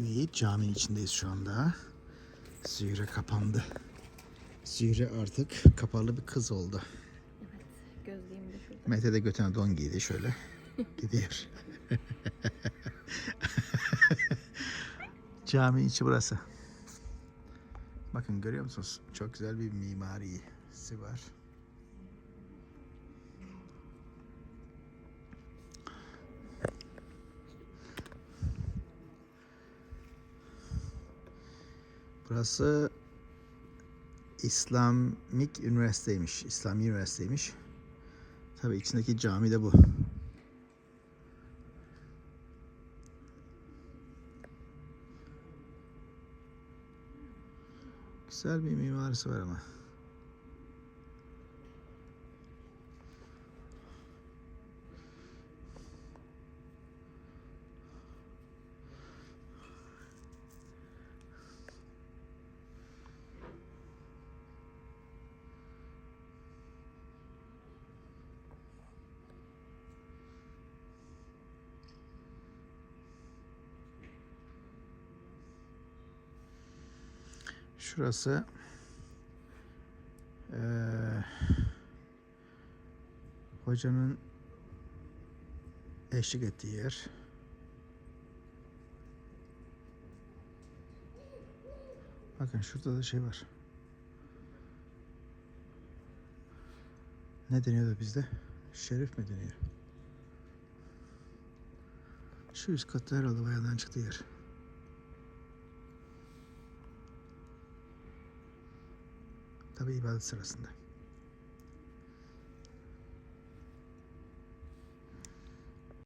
Evet caminin içindeyiz şu anda. Zühre kapandı. Zühre artık kapalı bir kız oldu. Evet. Gözlüğüm de şurada. Mete de götüne don giydi şöyle. Gidiyor. Cami içi burası. Bakın görüyor musunuz? Çok güzel bir mimarisi var. Burası İslamik Üniversiteymiş. İslami Üniversiteymiş. Tabii içindeki cami de bu. Güzel bir mimarisi var ama. Şurası eee, hocanın eşlik ettiği yer. Bakın şurada da şey var. Ne deniyordu bizde? Şerif mi deniyor? Şu üst katta herhalde bayandan çıktığı yer. Tabi ibadet sırasında.